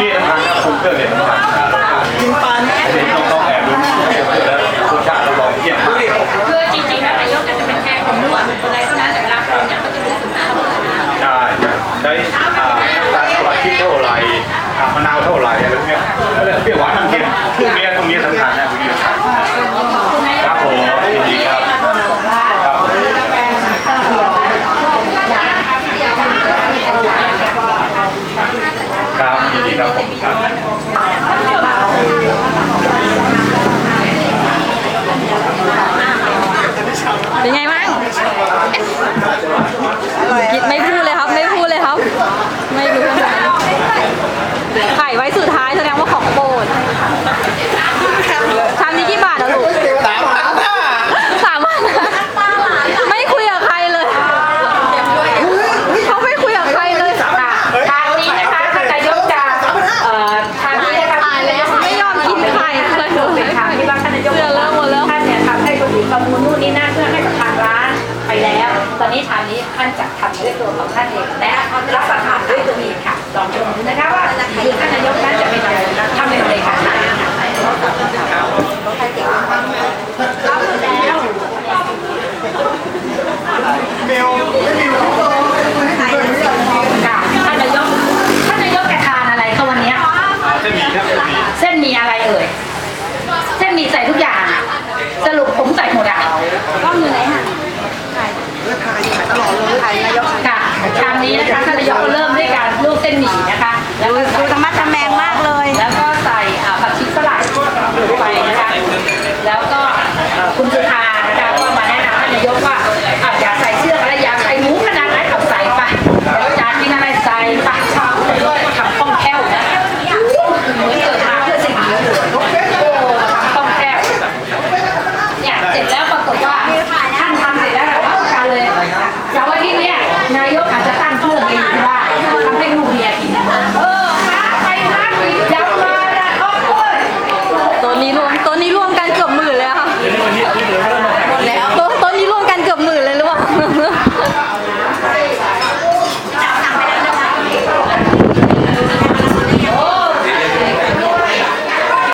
นี่ทางคุมเครื่องเนี่ยทางยิงปานเห็นต้องต้องแอบดูแล้วคุณชาติเราลองเทียบดูดิคือจริงๆแล้วนายกจะเป็นแค่คนนวดอะไรเท่านั้นแต่เวลาคนเนี่ยก็จะรู้สึกหน้าเราใช่ใช้อ่าน้ำตาลเท่าไหร่พริกเท่าไหร่มะนาวเท่าไหร่อะไรพวกเนี้ยแล้วเปรี้ยวหวานมันเค็มพวกเนี้ยตรงนี้สำคัญนะพวกนี้สำคัญครับผมยินดีครับครับ ครับผมครับเป็นไงบ้างกินไม่พูดเลยครับ ไม่พูดเลยครับ ไม่รู้ไข่ไว้สุดท้ายแสดงว่าของโปร นนี้ทางนี้ท่านจะทำด้วยตัวของท่านเองและรับประทานด้วยตัวเองค่ะลองดูนะคะว่าคือท่านนายกนั้นจะเป็นอะไรทำเป็นเลยค่ะรับหมดแล้วเมลไม่มีของโตไม่เคยเรียกค่ะท่านนายกท่านนายกจะทานอะไรคะวันเนี้ยเส้นหมี่ครับเส้นหมี่เส้นมีอะไรเอ่ยเส้นมีใส่ทุกอย่าง สรุปผมใส่หมดอะก็อยู่ไหน นี้นะคะท่านนายกเริ่มด้วยการลวกเส้นหมี่นะคะ แล้วก็ดูธรรมะธรรแมงมากเลย แล้วก็ใส่ผักชีฝรั่งลงไปนะคะ แล้วก็คุณจุธานะคะก็มาแนะนำท่านนายกว่าอย่าใส่เชือกอะไรอย่าใส่หมูขนาดไหนกัใส่ไปแล้วจานกินอะไรใส่ไปทำเลยด้วยทำคล่แคล่วนะมือเกิดมาเพื่อสิ่งนี้โอ้ทำคล่แคล่ว เนี่เสร็จแล้วปรากฏว่าท่านทำเสร็จแล้วแต่ว่าารเลยแต่ว่าที่เนี้ย นายกอาจจะตั้งเครื่องเอง